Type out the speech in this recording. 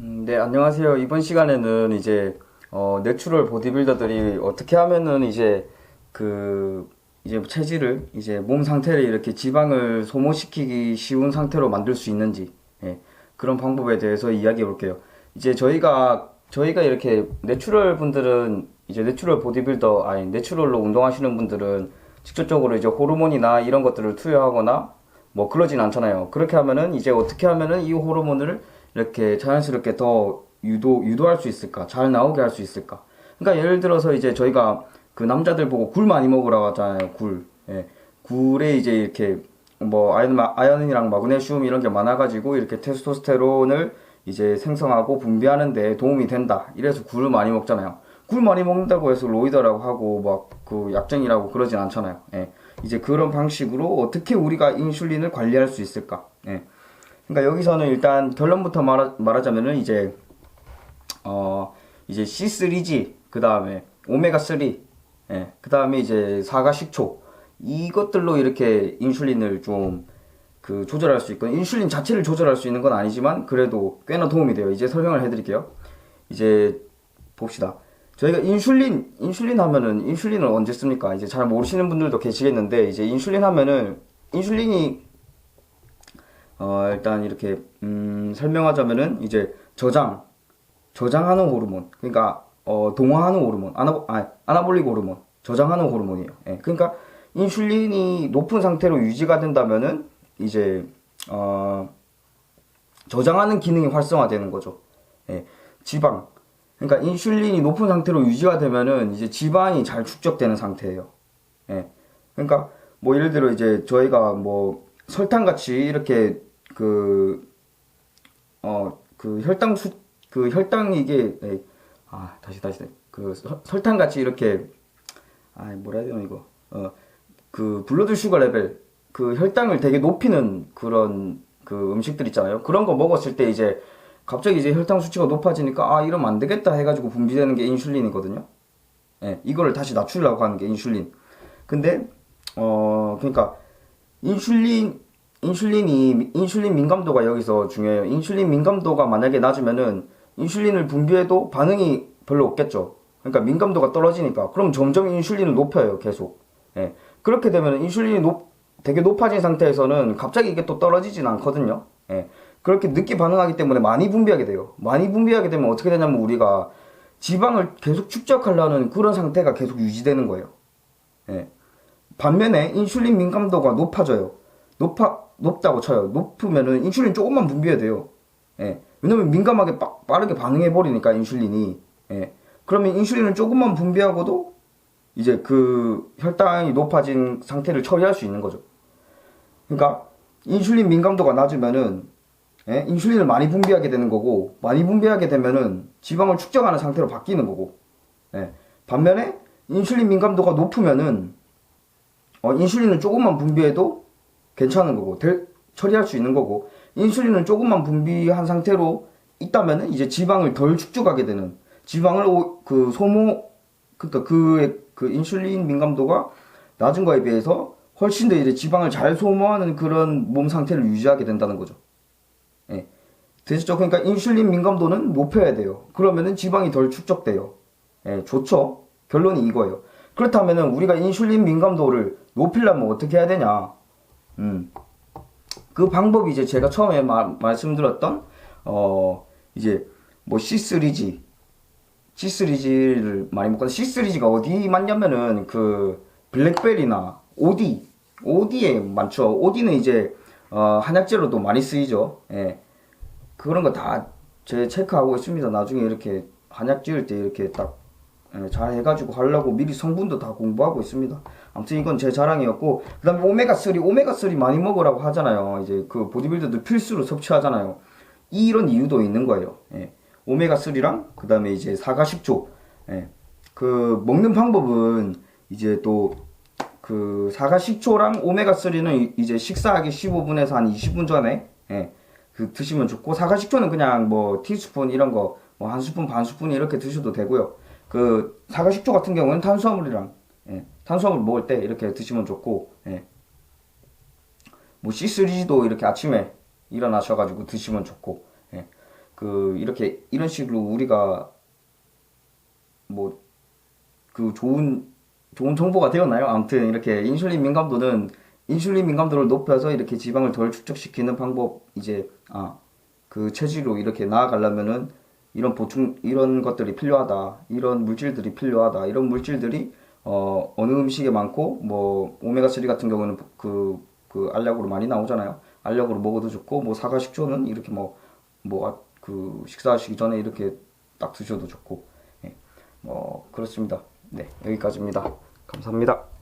음, 네, 안녕하세요. 이번 시간에는 이제 어, 내추럴 보디빌더들이 어떻게 하면은 이제 그 이제 체질을 이제 몸 상태를 이렇게 지방을 소모시키기 쉬운 상태로 만들 수 있는지 예, 그런 방법에 대해서 이야기해 볼게요. 이제 저희가 저희가 이렇게 내추럴 분들은 이제 내추럴 보디빌더 아니 내추럴로 운동하시는 분들은 직접적으로 이제 호르몬이나 이런 것들을 투여하거나 뭐 그러진 않잖아요. 그렇게 하면은 이제 어떻게 하면은 이 호르몬을 이렇게 자연스럽게 더 유도 유도할 수 있을까? 잘 나오게 할 수 있을까? 그러니까 예를 들어서 이제 저희가 그 남자들 보고 굴 많이 먹으라고 하잖아요. 굴. 예. 굴에 이제 이렇게 뭐 아연 아연이랑 마그네슘 이런 게 많아가지고 이렇게 테스토스테론을 이제 생성하고 분비하는데 도움이 된다. 이래서 굴을 많이 먹잖아요. 굴 많이 먹는다고 해서 로이더라고 하고 막 그 약쟁이라고 그러진 않잖아요. 예. 이제 그런 방식으로 어떻게 우리가 인슐린을 관리할 수 있을까? 예. 그러니까 여기서는 일단 결론부터 말하, 말하자면은 이제 어 이제 C3G 그 다음에 오메가 3 예. 그 다음에 이제 사과 식초 이것들로 이렇게 인슐린을 좀 그 조절할 수 있고 인슐린 자체를 조절할 수 있는 건 아니지만 그래도 꽤나 도움이 돼요. 이제 설명을 해드릴게요. 이제 봅시다. 저희가 인슐린 인슐린 하면은 인슐린을 언제 씁니까? 이제 잘 모르시는 분들도 계시겠는데 이제 인슐린 하면은 인슐린이 어 일단 이렇게 음 설명하자면은 이제 저장 저장하는 호르몬 그러니까 어 동화하는 호르몬 아나 아 아나볼릭 호르몬 저장하는 호르몬이에요. 예. 그러니까 인슐린이 높은 상태로 유지가 된다면은 이제 어 저장하는 기능이 활성화되는 거죠. 예. 지방 그러니까 인슐린이 높은 상태로 유지가 되면은 이제 지방이 잘 축적되는 상태예요. 예. 그러니까 뭐 예를 들어 이제 저희가 뭐 설탕 같이 이렇게 그 어 그 혈당 수 그 혈당이 이게 예. 아 다시 다시 그 설- 설탕 같이 이렇게 아 뭐라 해야 되나 이거 어 그 블러드 슈거 레벨 그 혈당을 되게 높이는 그런 그 음식들 있잖아요. 그런 거 먹었을 때 이제 갑자기 이제 혈당 수치가 높아지니까 아 이러면 안 되겠다 해가지고 분비되는 게 인슐린이거든요. 예, 이거를 다시 낮추려고 하는 게 인슐린. 근데 어 그러니까 인슐린 인슐린이 인슐린 민감도가 여기서 중요해요. 인슐린 민감도가 만약에 낮으면은 인슐린을 분비해도 반응이 별로 없겠죠. 그러니까 민감도가 떨어지니까 그럼 점점 인슐린을 높여요, 계속. 예. 그렇게 되면 인슐린이 높, 되게 높아진 상태에서는 갑자기 이게 또 떨어지진 않거든요. 예. 그렇게 늦게 반응하기 때문에 많이 분비하게 돼요. 많이 분비하게 되면 어떻게 되냐면 우리가 지방을 계속 축적하려는 그런 상태가 계속 유지되는 거예요. 예. 반면에 인슐린 민감도가 높아져요. 높아 높다고 쳐요. 높으면은 인슐린 조금만 분비해야 돼요. 예. 왜냐면 민감하게 빠, 빠르게 반응해 버리니까 인슐린이. 예. 그러면 인슐린을 조금만 분비하고도 이제 그 혈당이 높아진 상태를 처리할 수 있는 거죠. 그러니까 인슐린 민감도가 낮으면은 예? 인슐린을 많이 분비하게 되는 거고 많이 분비하게 되면은 지방을 축적하는 상태로 바뀌는 거고 예. 반면에 인슐린 민감도가 높으면은 어, 인슐린을 조금만 분비해도 괜찮은 거고 될- 처리할 수 있는 거고 인슐린을 조금만 분비한 상태로 있다면은 이제 지방을 덜 축적하게 되는 지방을 오- 그 소모 그러니까 그, 그 인슐린 민감도가 낮은 거에 비해서 훨씬 더 이제 지방을 잘 소모하는 그런 몸 상태를 유지하게 된다는 거죠. 예. 되셨죠? 그러니까 인슐린 민감도는 높여야 돼요. 그러면은 지방이 덜 축적돼요. 예, 좋죠? 결론이 이거예요. 그렇다면은 우리가 인슐린 민감도를 높이려면 어떻게 해야 되냐? 음. 그 방법이 이제 제가 처음에 마- 말씀드렸던 어 이제 뭐 C3G C3G를 많이 먹거든. C3G가 어디 많냐면은 그 블랙베리나 OD OD에 많죠. OD는 이제 어 한약재로도 많이 쓰이죠. 예. 그런 거 다 제 체크하고 있습니다. 나중에 이렇게 한약 지을 때 이렇게 딱 예, 잘 해가지고 하려고 미리 성분도 다 공부하고 있습니다. 아무튼 이건 제 자랑이었고, 그 다음에 오메가3, 오메가3 많이 먹으라고 하잖아요. 이제 그 보디빌더들 필수로 섭취하잖아요. 이런 이유도 있는 거예요. 예. 오메가3랑, 그 다음에 이제 사과 식초. 예. 그, 먹는 방법은 이제 또, 그, 사과 식초랑 오메가3는 이제 식사하기 15분에서 한 20분 전에, 예. 그 드시면 좋고, 사과 식초는 그냥 뭐, 티스푼 이런 거, 뭐, 한 스푼, 반 스푼 이렇게 드셔도 되고요. 그, 사과 식초 같은 경우는 탄수화물이랑, 예, 탄수화물 먹을 때 이렇게 드시면 좋고, 예. 뭐 C3G도 이렇게 아침에 일어나셔가지고 드시면 좋고, 예. 그 이렇게 이런 식으로 우리가 뭐 그 좋은 좋은 정보가 되었나요? 아무튼 이렇게 인슐린 민감도는 인슐린 민감도를 높여서 이렇게 지방을 덜 축적시키는 방법 이제 아 그 체질로 이렇게 나아가려면은 이런 보충 이런 것들이 필요하다 이런 물질들이 필요하다 이런 물질들이 어 어느 음식에 많고 뭐 오메가 3 같은 경우는 그 그 알약으로 많이 나오잖아요 알약으로 먹어도 좋고 뭐 사과 식초는 이렇게 뭐 뭐 그 식사하시기 전에 이렇게 딱 드셔도 좋고 예. 뭐 그렇습니다 네 여기까지입니다 감사합니다.